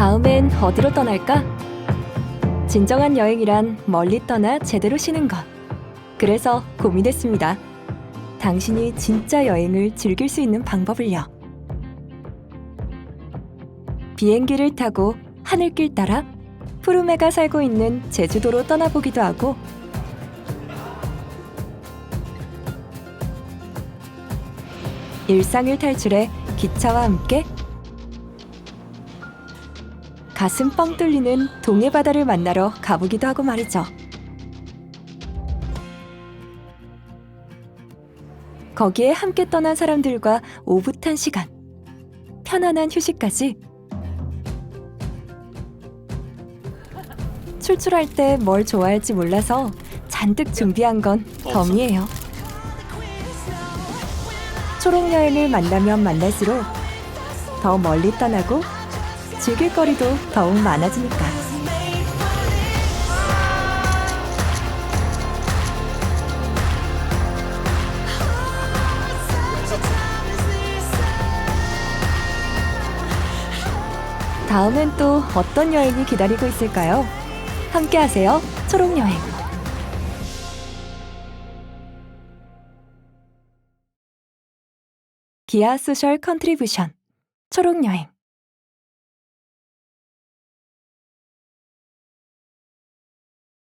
다음엔 어디로 떠날까? 진정한 여행이란 멀리 떠나 제대로 쉬는 것. 그래서 고민했습니다. 당신이 진짜 여행을 즐길 수 있는 방법을요. 비행기를 타고 하늘길 따라 푸르메가 살고 있는 제주도로 떠나보기도 하고 일상을 탈출해 기차와 함께 가슴 뻥 뚫리는 동해 바다를 만나러 가보기도 하고 말이죠. 거기에 함께 떠난 사람들과 오붓한 시간, 편안한 휴식까지 출출할 때 뭘 좋아할지 몰라서 잔뜩 준비한 건 덤이에요. 초록 여행을 만나면 만날수록 더 멀리 떠나고 즐길 거리도 더욱 많아지니까. 다음엔 또 어떤 여행이 기다리고 있을까요? 함께 하세요. 초록 여행. 기아 소셜 컨트리뷰션 초록 여행